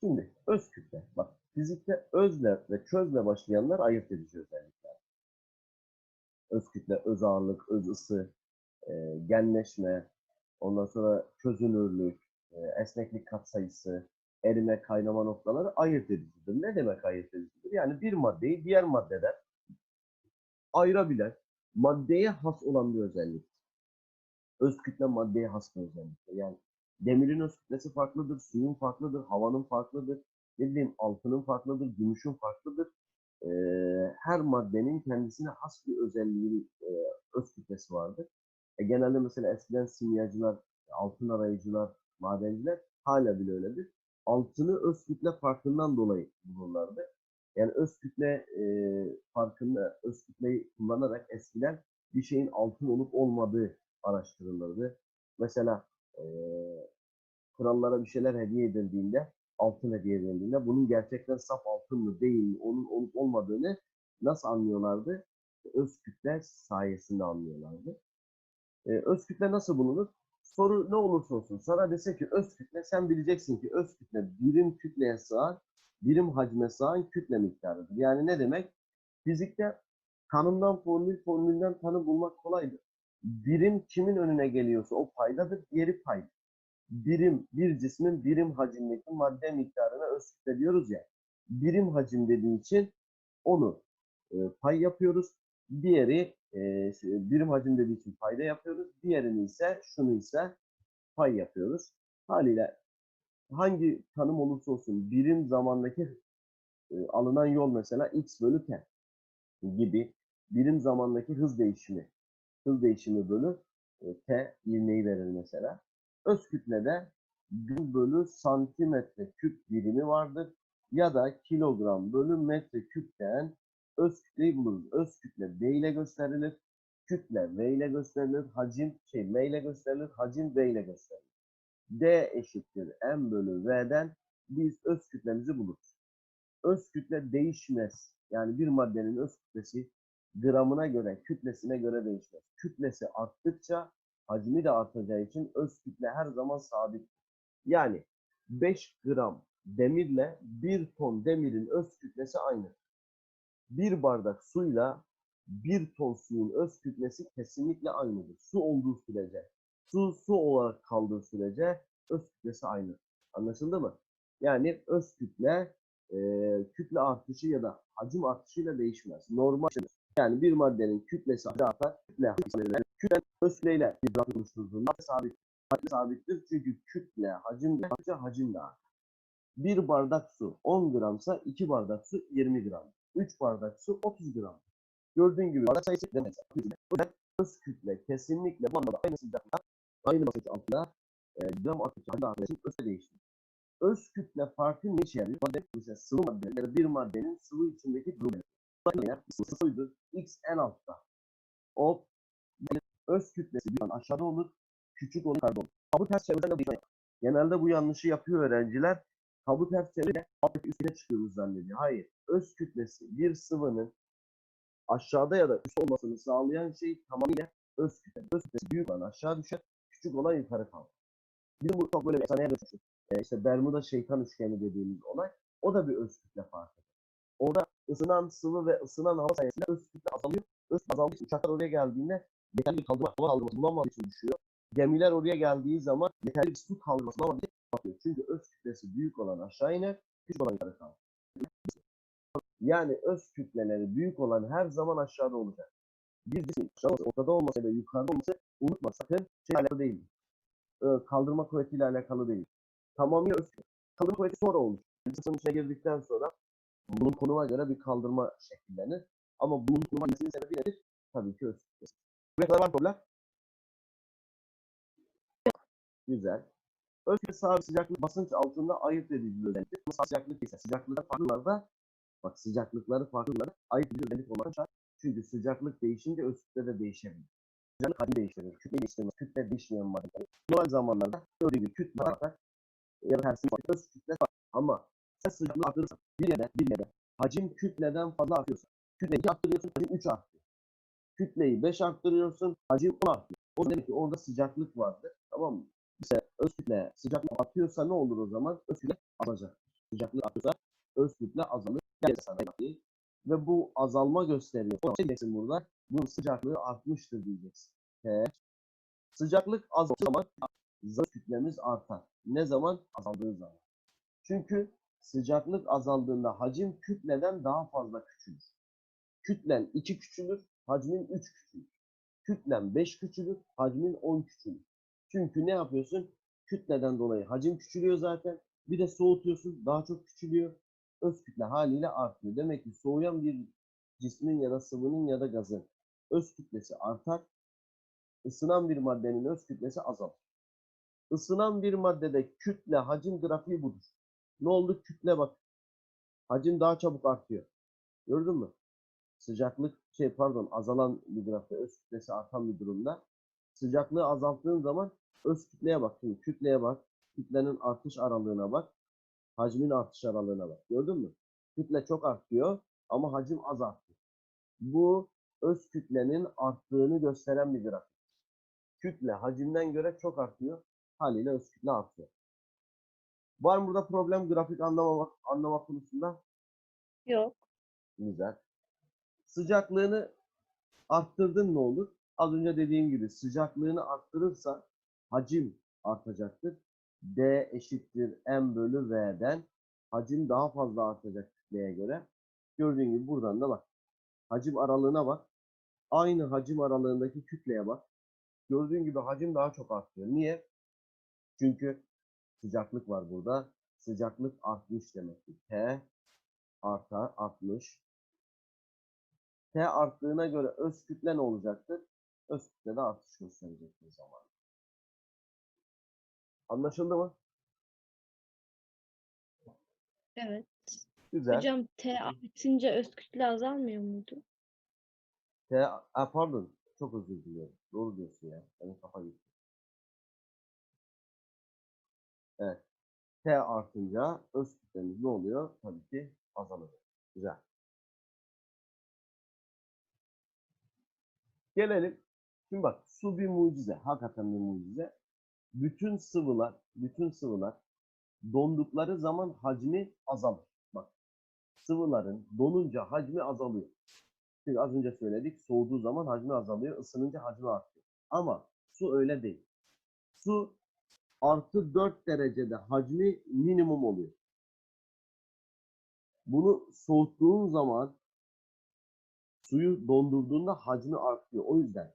Şimdi öz kütle. Bak fizikte özle ve çözle başlayanlar ayırt edici özellikler. Öz kütle, öz ağırlık, öz ısı, e, genleşme, ondan sonra çözünürlük, e, esneklik katsayısı, erime, kaynama noktaları ayırt edicidir. Ne demek ayırt edicidir? Yani bir maddeyi diğer maddeden ayırabilen, maddeye has olan bir özellik. Öz kütle maddeye has bir özelliktir. Yani demirin öz kütlesi farklıdır, suyun farklıdır, havanın farklıdır, ne bileyim altının farklıdır, gümüşün farklıdır. Ee, her maddenin kendisine has bir özelliği, e, öz kütlesi vardır. E, genelde mesela eskiden simyacılar, altın arayıcılar, madenciler hala bile öyledir. Altını öz kütle farkından dolayı bulurlardı. Yani öz kütle e, farkında, öz kütleyi kullanarak eskiden bir şeyin altın olup olmadığı araştırılırdı. Mesela e, krallara bir şeyler hediye edildiğinde, altın hediye edildiğinde bunun gerçekten saf altın mı değil mi, onun olup olmadığını nasıl anlıyorlardı? Öz kütle sayesinde anlıyorlardı. E, öz kütle nasıl bulunur? Soru ne olursa olsun sana dese ki öz kütle sen bileceksin ki öz kütle birim kütleye sığan, birim hacme sığan kütle miktarıdır. Yani ne demek? Fizikte tanımdan formül, formülden tanım bulmak kolaydır. Birim kimin önüne geliyorsa o paydadır, diğeri pay. Birim, bir cismin birim hacimdeki madde miktarına öz kütle diyoruz ya. Birim hacim dediği için onu e, pay yapıyoruz. Diğeri e, birim hacim dediği için payda yapıyoruz. Diğerini ise şunu ise pay yapıyoruz. Haliyle hangi tanım olursa olsun birim zamandaki e, alınan yol mesela x bölü t gibi birim zamandaki hız değişimi hız değişimi bölü e, t ivmeyi verir mesela. Öz kütlede 1 bölü santimetre küp birimi vardır ya da kilogram bölü metre küpten öz kütleyi buluruz. Öz kütle D ile gösterilir. Kütle V ile gösterilir. Hacim şey M ile gösterilir. Hacim V ile gösterilir. D eşittir M bölü V'den biz öz kütlemizi buluruz. Öz kütle değişmez. Yani bir maddenin öz kütlesi gramına göre, kütlesine göre değişmez. Kütlesi arttıkça hacmi de artacağı için öz kütle her zaman sabit. Yani 5 gram demirle 1 ton demirin öz kütlesi aynı. Bir bardak suyla 1 ton suyun öz kütlesi kesinlikle aynıdır. Su olduğu sürece, su su olarak kaldığı sürece öz kütlesi aynı. Anlaşıldı mı? Yani öz kütle e, kütle artışı ya da hacim artışıyla değişmez. Normal yani bir maddenin kütlesi artar, kütle yani kütle öz kütleyle bir grafik oluşturduğunda sabit. Hacim sabittir çünkü kütle hacim arttıkça hacim de. Bir bardak su 10 gramsa 2 bardak su 20 gram. 3 bardak su 30 gram. Gördüğün gibi bardak sayısı demek. O yüzden öz kütle kesinlikle bu anlamda aynı sıcaklıkta aynı basınç altında e, gram artışı hacim artışı öz kütle değişir. Öz kütle farkı ne yarıyor? Madde, mesela sıvı madde ya da bir maddenin sıvı içindeki Sıvıydı. X en altta. O öz kütlesi bir aşağıda olur. Küçük olur yukarıda olur. Kabı ters çevirden de Genelde bu yanlışı yapıyor öğrenciler. Kabı ters çevirde alttaki üstüne çıkıyoruz zannediyor. Hayır. Öz kütlesi bir sıvının aşağıda ya da üst olmasını sağlayan şey tamamıyla öz kütle. Öz kütlesi büyük olan aşağı düşer, küçük olan yukarı kalır. Bizim bu çok böyle bir efsaneye dönüşür. E işte Bermuda şeytan üçgeni dediğimiz olay. O da bir öz kütle farkıdır. Orada ısınan sıvı ve ısınan hava sayesinde öz kütle azalıyor. Öz azaldığı uçaklar oraya geldiğinde yeterli bir kaldırma, hava kaldırması bulamadığı için düşüyor. Gemiler oraya geldiği zaman yeterli bir su kaldırması bulamadığı için batıyor. Çünkü öz kütlesi büyük olan aşağı iner, küçük olan yukarı kalır. Yani öz kütleleri büyük olan her zaman aşağıda olacak. Bir cismin aşağıda ortada olması da yukarıda olması unutma sakın şey alakalı değil. Ee, kaldırma kuvvetiyle alakalı değil. Tamamıyla öz kütle. Kaldırma kuvveti sonra olur. Cismin içine girdikten sonra bunun konuma göre bir kaldırma şekillenir. Ama bunun konuma girmesinin sebebi nedir? Tabii ki öz kütlesi. Buraya kadar var problem? Güzel. Öz sabit sıcaklık basınç altında ayırt edici bir özelliktir. Ama sıcaklık ise sıcaklıkta farklılarda bak sıcaklıkları farklılarda ayırt edici özellik olmak şart. Çünkü sıcaklık değişince öz de değişebilir. Sıcaklık hacim değiştirir. Kütle değiştirmez. Kütle değişmeyen maddeler. Normal zamanlarda böyle bir kütle artar. Ya da tersine öz kütle var. Ama sıcaklığı artırırsan bir yere bir yere hacim kütleden fazla artıyorsa kütleyi 2 arttırıyorsun hacim 3 artıyor. Kütleyi 5 arttırıyorsun hacim 10 artıyor. O demek ki orada sıcaklık vardır. Tamam mı? İşte öz kütle sıcaklık artıyorsa ne olur o zaman? Öz kütle azalacaktır. sıcaklık artırsa öz kütle azalır. Yani sanayi. Ve bu azalma gösteriyor. Ne diyeceksin burada? Bunun sıcaklığı artmıştır diyeceksin. He. Sıcaklık azaldığı zaman zayıf kütlemiz artar. Ne zaman? Azaldığı zaman. Çünkü sıcaklık azaldığında hacim kütleden daha fazla küçülür. Kütlen 2 küçülür, hacmin 3 küçülür. Kütlen 5 küçülür, hacmin 10 küçülür. Çünkü ne yapıyorsun? Kütleden dolayı hacim küçülüyor zaten. Bir de soğutuyorsun, daha çok küçülüyor. Öz kütle haliyle artıyor. Demek ki soğuyan bir cismin ya da sıvının ya da gazın öz kütlesi artar. Isınan bir maddenin öz kütlesi azalır. Isınan bir maddede kütle hacim grafiği budur. Ne oldu? Kütle bak. Hacim daha çabuk artıyor. Gördün mü? Sıcaklık şey pardon azalan bir grafte öz kütlesi artan bir durumda. Sıcaklığı azalttığın zaman öz kütleye bak. Şimdi kütleye bak. Kütlenin artış aralığına bak. Hacmin artış aralığına bak. Gördün mü? Kütle çok artıyor ama hacim az artıyor. Bu öz kütlenin arttığını gösteren bir grafik. Kütle hacimden göre çok artıyor. Haliyle öz kütle artıyor. Var mı burada problem grafik anlamamak, anlamak konusunda? Yok. Güzel. Sıcaklığını arttırdın ne olur? Az önce dediğim gibi sıcaklığını arttırırsa hacim artacaktır. D eşittir M bölü V'den hacim daha fazla artacak kütleye göre. Gördüğün gibi buradan da bak. Hacim aralığına bak. Aynı hacim aralığındaki kütleye bak. Gördüğün gibi hacim daha çok artıyor. Niye? Çünkü sıcaklık var burada. Sıcaklık artmış demektir. T artar, artmış. T arttığına göre öz kütle ne olacaktır? Öz kütlede artış gösterecektir zaman. Anlaşıldı mı? Evet. Güzel. Hocam T artınca öz kütle azalmıyor muydu? T, pardon. Çok özür diliyorum. Doğru diyorsun ya. Benim kafa gitti. Evet. T artınca öz kütlemiz ne oluyor? Tabii ki azalır. Güzel. Gelelim. Şimdi bak su bir mucize. Hakikaten bir mucize. Bütün sıvılar, bütün sıvılar dondukları zaman hacmi azalır. Bak. Sıvıların donunca hacmi azalıyor. Çünkü az önce söyledik soğuduğu zaman hacmi azalıyor, ısınınca hacmi artıyor. Ama su öyle değil. Su artı 4 derecede hacmi minimum oluyor. Bunu soğuttuğun zaman suyu dondurduğunda hacmi artıyor. O yüzden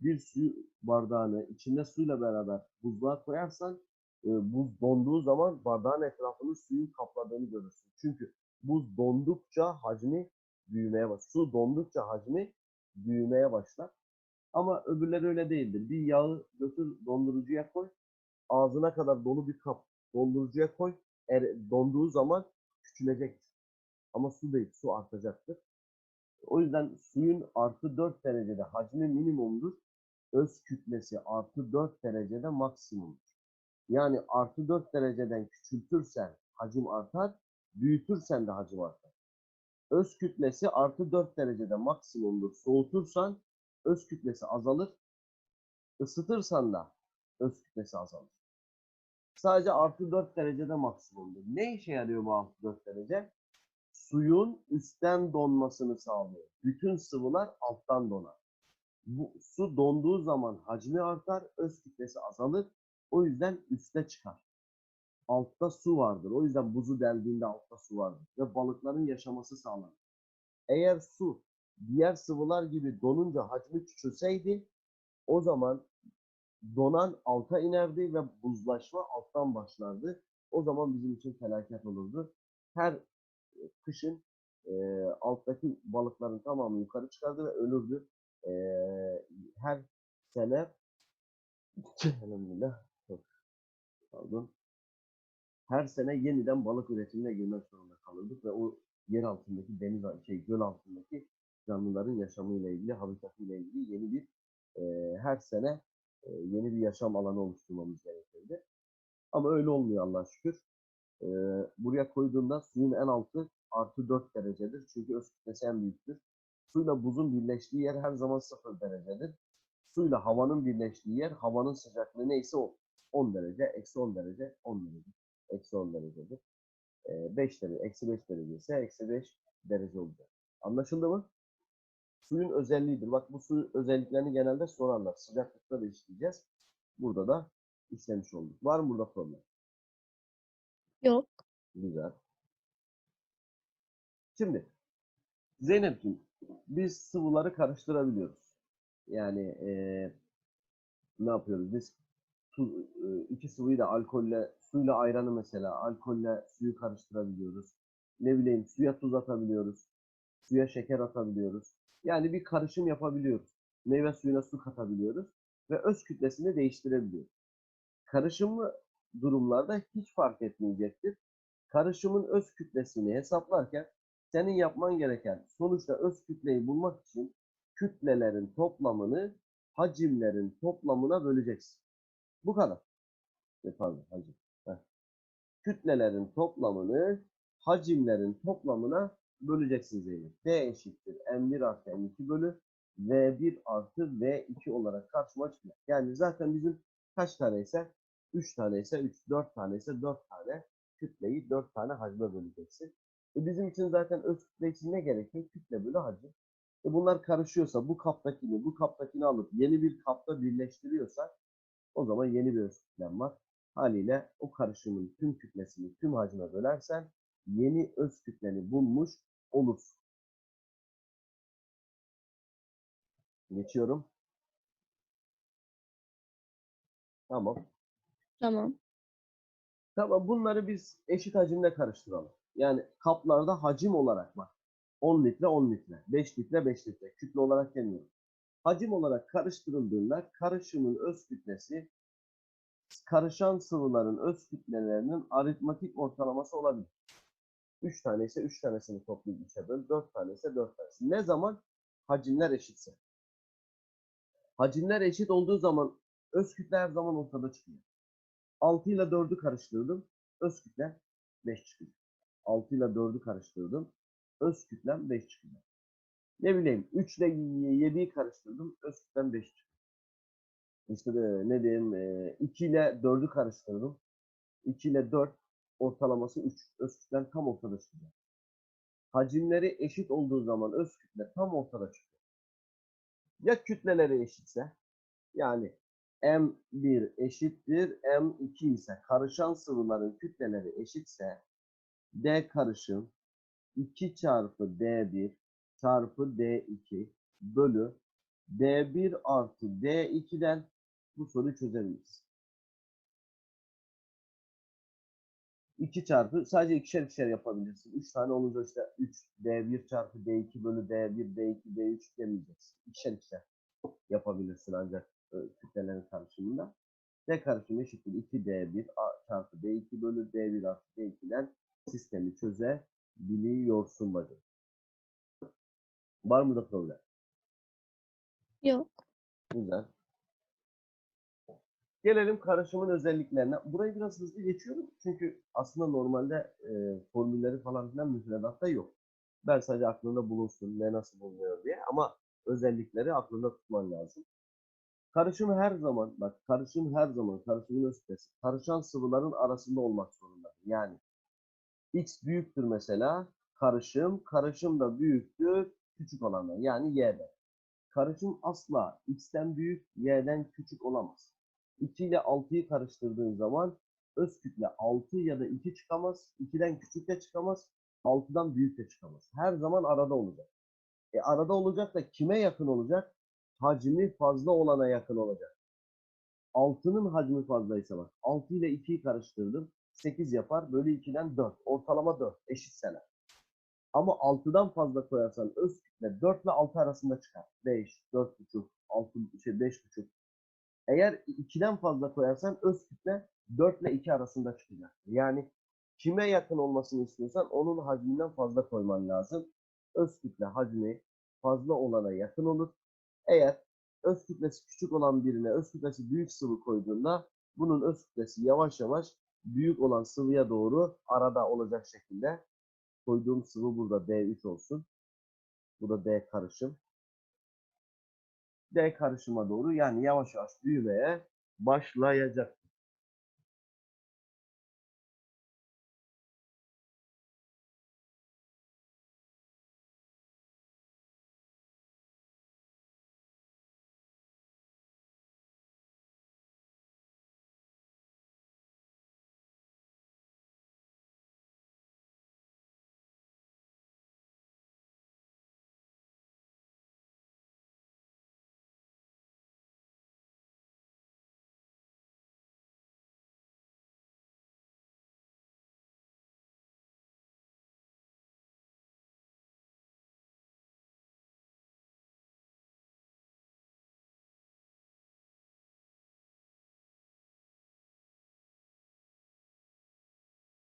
bir su bardağını içinde suyla beraber buzluğa koyarsan e, buz donduğu zaman bardağın etrafını suyun kapladığını görürsün. Çünkü buz dondukça hacmi büyümeye başlar. Su dondukça hacmi büyümeye başlar. Ama öbürleri öyle değildir. Bir yağı götür dondurucuya koy. Ağzına kadar dolu bir kap dondurucuya koy. Er, donduğu zaman küçülecektir. Ama su değil. Su artacaktır. O yüzden suyun artı 4 derecede hacmi minimumdur. Öz kütlesi artı 4 derecede maksimumdur. Yani artı 4 dereceden küçültürsen hacim artar, büyütürsen de hacim artar. Öz kütlesi artı 4 derecede maksimumdur. Soğutursan öz kütlesi azalır. Isıtırsan da öz kütlesi azalır. Sadece artı 4 derecede maksimumdur. Ne işe yarıyor bu artı 4 derece? Suyun üstten donmasını sağlıyor. Bütün sıvılar alttan donar. Bu su donduğu zaman hacmi artar, öz kütlesi azalır. O yüzden üste çıkar. Altta su vardır. O yüzden buzu deldiğinde altta su vardır. Ve balıkların yaşaması sağlanır. Eğer su diğer sıvılar gibi donunca hacmi küçülseydi o zaman donan alta inerdi ve buzlaşma alttan başlardı. O zaman bizim için felaket olurdu. Her e, kışın e, alttaki balıkların tamamı yukarı çıkardı ve ölürdü. E, her sene elhamdülillah pardon her sene yeniden balık üretimine girmek zorunda kalırdık ve o yer altındaki deniz şey göl altındaki canlıların yaşamıyla ilgili, habitatıyla ilgili yeni bir e, her sene e, yeni bir yaşam alanı oluşturmamız gerekirdi. Ama öyle olmuyor Allah'a şükür. E, buraya koyduğunda suyun en altı artı 4 derecedir. Çünkü öz kütlesi en büyüktür. Suyla buzun birleştiği yer her zaman 0 derecedir. Suyla havanın birleştiği yer havanın sıcaklığı neyse o. 10 derece, eksi 10 derece, 10 derece, eksi 10 derecedir. 5 derece, eksi 5 derece ise eksi 5 derece olacak. Anlaşıldı mı? Suyun özelliğidir. Bak bu su özelliklerini genelde sorarlar. Sıcaklıkta da işleyeceğiz. Burada da işlemiş olduk. Var mı burada problem? Yok. Güzel. Şimdi Zeynep'ciğim biz sıvıları karıştırabiliyoruz. Yani eee, ne yapıyoruz biz? Su, e, iki sıvıyı da alkolle, suyla ayranı mesela alkolle suyu karıştırabiliyoruz. Ne bileyim suya tuz atabiliyoruz. Suya şeker atabiliyoruz. Yani bir karışım yapabiliyoruz. Meyve suyuna su katabiliyoruz ve öz kütlesini değiştirebiliyoruz. Karışımlı durumlarda hiç fark etmeyecektir. Karışımın öz kütlesini hesaplarken senin yapman gereken sonuçta öz kütleyi bulmak için kütlelerin toplamını hacimlerin toplamına böleceksin. Bu kadar. E, Pardon hacim. Heh. Kütlelerin toplamını hacimlerin toplamına böleceksin Zeynep. D eşittir M1 artı M2 bölü V1 artı V2 olarak karşıma çıkıyor. Yani zaten bizim kaç tane ise 3 tane ise 3, 4 tane ise 4 tane kütleyi 4 tane hacme böleceksin. E bizim için zaten öz kütle için ne gerekiyor? Kütle bölü hacim. E bunlar karışıyorsa bu kaptakini bu kaptakini alıp yeni bir kapta birleştiriyorsak o zaman yeni bir öz kütlem var. Haliyle o karışımın tüm kütlesini tüm hacme bölersen yeni öz kütleni bulmuş olursun. Geçiyorum. Tamam. Tamam. Tamam bunları biz eşit hacimde karıştıralım. Yani kaplarda hacim olarak bak. 10 litre 10 litre, 5 litre 5 litre. Kütle olarak demiyorum. Hacim olarak karıştırıldığında karışımın öz kütlesi karışan sıvıların öz kütlelerinin aritmatik ortalaması olabilir. 3 tane ise 3 tanesini toplayıp 3'e böl, 4 tane ise 4 tanesi. Ne zaman? Hacimler eşitse. Hacimler eşit olduğu zaman öz kütle her zaman ortada çıkıyor. 6 ile 4'ü karıştırdım. Öz kütle 5 çıkıyor. 6 ile 4'ü karıştırdım. Öz kütlem 5 çıkıyor. Ne bileyim 3 ile 7'yi karıştırdım. Öz kütlem 5 çıkıyor. İşte de, ne diyeyim 2 ile 4'ü karıştırdım. 2 ile 4 ortalaması 3. Öz kütlem tam ortada çıkıyor. Hacimleri eşit olduğu zaman öz kütle tam ortada çıkıyor. Ya kütleleri eşitse yani M1 eşittir M2 ise karışan sıvıların kütleleri eşitse D karışım 2 çarpı D1 çarpı D2 bölü D1 artı D2'den bu soruyu çözebiliriz. 2 çarpı sadece ikişer ikişer yapabilirsin. 3 tane olunca işte 3 D1 çarpı D2 bölü D1 D2 D3 demeyeceksin. İkişer ikişer yapabilirsin ancak e, kütlelerin karışımında. D karışımı eşittir 2D1 a- çarpı D2 bölü D1 artı D2'den sistemi çözebiliyorsun bacım. Var mı da problem? Yok. Güzel. Gelelim karışımın özelliklerine. Burayı biraz hızlı geçiyorum. Çünkü aslında normalde e, formülleri falan filan müfredatta yok. Ben sadece aklında bulunsun ne nasıl bulunuyor diye. Ama özellikleri aklında tutman lazım. Karışım her zaman, bak karışım her zaman, karışımın öz kütlesi, karışan sıvıların arasında olmak zorunda. Yani X büyüktür mesela, karışım, karışım da büyüktür küçük olandan. Yani Y'den. Karışım asla X'ten büyük, Y'den küçük olamaz. 2 ile 6'yı karıştırdığın zaman öz kütle 6 ya da 2 çıkamaz. 2'den küçük de çıkamaz. 6'dan büyük de çıkamaz. Her zaman arada olacak. E arada olacak da kime yakın olacak? Hacmi fazla olana yakın olacak. 6'nın hacmi fazlaysa bak. 6 ile 2'yi karıştırdım. 8 yapar. Bölü 2'den 4. Ortalama 4. Eşitseler. Ama 6'dan fazla koyarsan öz kütle 4 ile 6 arasında çıkar. 5, 4,5, 6, şey 5,5. Eğer 2'den fazla koyarsan öz kütle 4 ile 2 arasında çıkacak. Yani kime yakın olmasını istiyorsan onun hacminden fazla koyman lazım. Öz kütle hacmi fazla olana yakın olur. Eğer öz kütlesi küçük olan birine öz kütlesi büyük sıvı koyduğunda bunun öz kütlesi yavaş yavaş büyük olan sıvıya doğru arada olacak şekilde koyduğum sıvı burada D3 olsun. Bu da D karışım. D karışıma doğru yani yavaş yavaş büyümeye başlayacak.